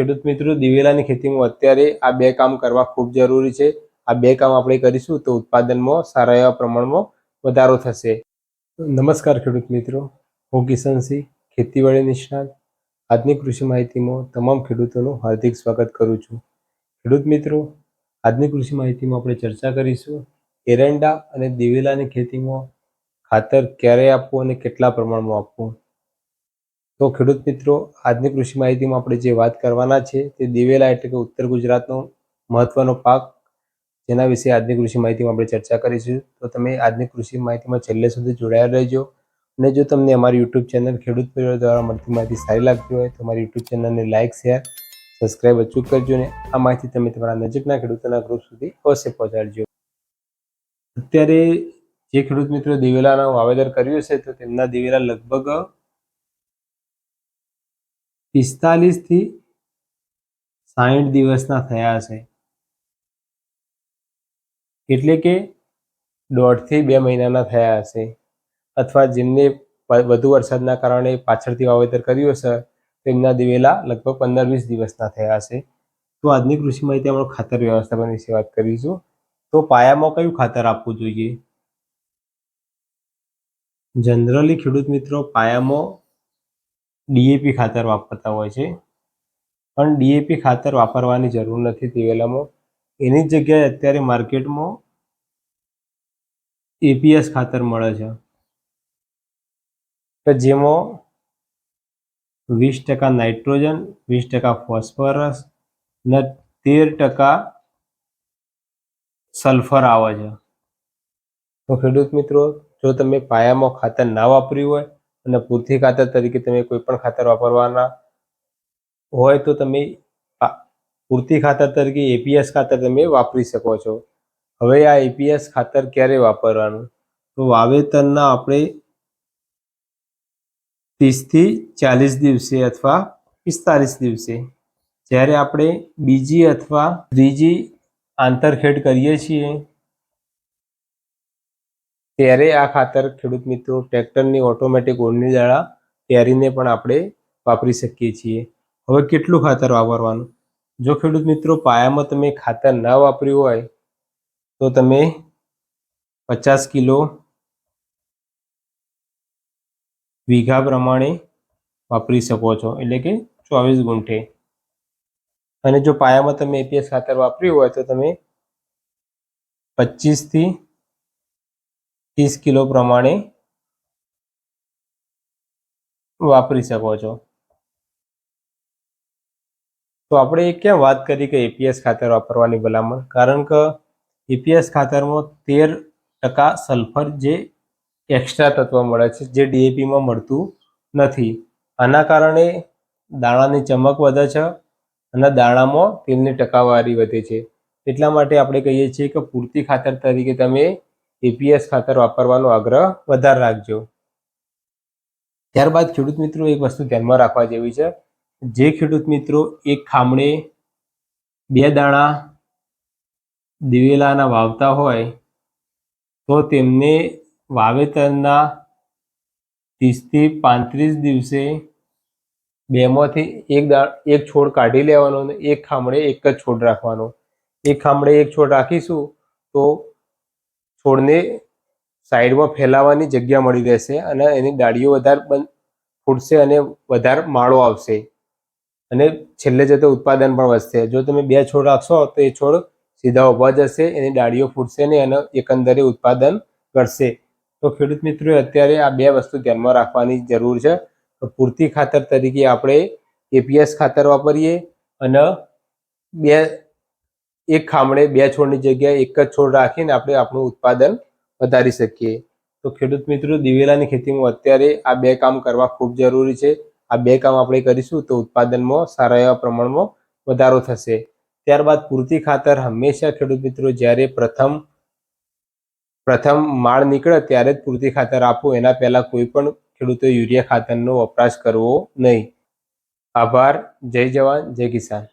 ખેડૂત મિત્રો, દિવેલાની ખેતીમાં અત્યારે આ બે કામ કરવા ખૂબ જરૂરી છે. આ બે કામ આપણે કરીશું તો ઉત્પાદનમાં સારા એવા પ્રમાણમાં વધારો થશે. નમસ્કાર ખેડૂત મિત્રો, હું કિશનસિંહ ખેતીવાડી નિષ્ણાત. આજની કૃષિ માહિતીમાં તમામ ખેડૂતોનું હાર્દિક સ્વાગત કરું છું. ખેડૂત મિત્રો, આજની કૃષિ માહિતીમાં આપણે ચર્ચા કરીશું એરંડા અને દિવેલાની ખેતીમાં ખાતર ક્યારે આપવું અને કેટલા પ્રમાણમાં આપવું? તો ખેડૂત મિત્રો, આજની કૃષિ માહિતીમાં આપણે જે વાત કરવાના છે તે દિવેલા એટલે કે ઉત્તર ગુજરાતનો મહત્વનો પાક, જેના વિશે આજની કૃષિ માહિતીમાં આપણે ચર્ચા કરીશું. તો તમે આજની કૃષિ માહિતીમાં છેલ્લે સુધી જોડાયેલ રહેજો. અને જો તમને અમારી યુટ્યુબ ચેનલ ખેડૂત પરિવાર દ્વારા મળતી માહિતી સારી લાગતી હોય, તો અમારી યુટ્યુબ ચેનલને લાઇક શેર, સબસ્ક્રાઇબ અચૂક કરજો અને આ માહિતી તમે તમારા નજીકના ખેડૂતોના ગ્રુપ સુધી અવશ્ય પહોંચાડજો. અત્યારે જે ખેડૂત મિત્રો દિવેલાનું વાવેતર કર્યું છે, તો તેમના દિવેલા લગભગ પિસ્તાલીસ સાઠ દિવસના થયા છે. એટલે કે દોઢથી બે મહિનાના થયા હશે. અથવા જેમને વધુ વરસાદના કારણે પાછળથી વાવેતર કર્યું હશે, તેમના દિવેલા લગભગ પંદર વીસ દિવસના થયા હશે. તો આજની કૃષિ માહિતી આપણે ખાતર વ્યવસ્થાપન વિશે વાત કરીશું. તો પાયામાં કયું ખાતર આપવું જોઈએ? જનરલી ખેડૂત મિત્રો, પાયામાં ડીએપી ખાતર વાપરતા હોય છે. પણ ડીએપી ખાતર વાપરવાની જરૂર નથી દિવેલામાં. એની જગ્યાએ અત્યારે માર્કેટમાં એપીએસ ખાતર મળે છે. કે જેમાં વીસ ટકા નાઇટ્રોજન, વીસ ટકા ફોસ્ફરસ ને તેર ટકા સલ્ફર આવે છે. તો ખેડૂત મિત્રો, જો તમે પાયામાં ખાતર ના વાપર્યું હોય અને પૂરતી ખાતર તરીકે તમે કોઈ પણ ખાતર વાપરવાના હોય તો તમે પૂરતી ખાતર તરીકે એપીએસ ખાતર તમે વાપરી શકો છો. હવે આ એપીએસ ખાતર ક્યારે વાપરવાનું? તો વાવેતરના આપણે ત્રીસથી ચાલીસ દિવસે અથવા પિસ્તાલીસ દિવસે જ્યારે આપણે બીજી અથવા ત્રીજી આંતરખેડ કરીએ છીએ ત્યારે આ ખાતર ખેડૂત મિત્રો ટ્રેક્ટરની ઓટોમેટિક ઓળની દ્વારા પહેરીને પણ આપણે વાપરી શકીએ છીએ. હવે કેટલું ખાતર વાપરવાનું? જો ખેડૂત મિત્રો પાયામાં તમે ખાતર ના વાપર્યું હોય, તો તમે પચાસ કિલો વીઘા પ્રમાણે વાપરી શકો છો, એટલે કે ચોવીસ ગુંઠે. અને જો પાયામાં તમે એપીએસ ખાતર વાપર્યું હોય, તો તમે પચીસથી ત્રીસ કિલો પ્રમાણે વાપરી શકો છો. તો આપણે કેમ વાત કરી કે એપીએસ ખાતર વાપરવાની ભલામણ? કારણ કે એપીએસ ખાતરમાં તેર ટકા સલ્ફર જે એક્સ્ટ્રા તત્વ મળે છે, જે ડીએપીમાં મળતું નથી. આના કારણે દાણાની ચમક વધે છે અને દાણામાં તેલની ટકાવારી વધે છે. એટલા માટે આપણે કહીએ છીએ કે પૂરતી ખાતર તરીકે તમે એપીએસ ખાતર વાપરવાનો આગ્રહ વધારે રાખજો. ત્યારબાદ ખેડૂત મિત્રો એક વસ્તુ ધ્યાનમાં રાખવા જેવી છે. જે ખેડૂત મિત્રો એક ખામણે બે દાણા દિવેલાના વાવતા હોય, તો તેમને વાવેતરના ત્રીસથી પાંત્રીસ દિવસે બેમાંથી એક દા, એક છોડ કાઢી લેવાનો અને એક ખામણે એક જ છોડ રાખવાનો. એક ખામણે એક છોડ રાખીશું, તો છોડને સાઈડમાં ફેલાવાની જગ્યા મળી રહેશે અને એની ડાળીઓ વધારે બંધ ફૂટશે અને વધારે માળો આવશે. અને છેલ્લે જતો ઉત્પાદન પણ વધશે. જો તમે બે છોડ રાખશો, તો એ છોડ સીધા ઊભા જશે, એની ડાળીઓ ફૂટશે નહીં અને એકંદરે ઉત્પાદન ઘટશે. તો ખેડૂત મિત્રોએ અત્યારે આ બે વસ્તુ ધ્યાનમાં રાખવાની જરૂર છે. તો પૂરતી ખાતર તરીકે આપણે એપીએસ ખાતર વાપરીએ અને બે એક ખામણે બે છોડની જગ્યાએ એક જ છોડ રાખીને આપણે આપણું ઉત્પાદન વધારી શકીએ. તો ખેડૂત મિત્રો, દિવેલાની ખેતીમાં અત્યારે આ બે કામ કરવા ખૂબ જરૂરી છે. આ બે કામ આપણે કરીશું તો ઉત્પાદનમાં સારા એવા પ્રમાણમાં વધારો થશે. ત્યારબાદ પૂરતી ખાતર હંમેશા ખેડૂત મિત્રો, જ્યારે પ્રથમ પ્રથમ માળ નીકળે ત્યારે જ પૂરતી ખાતર આપો. એના પહેલાં કોઈ પણ ખેડૂતો યુરિયા ખાતરનો વપરાશ કરવો નહીં. આભાર. જય જવાન, જય કિસાન.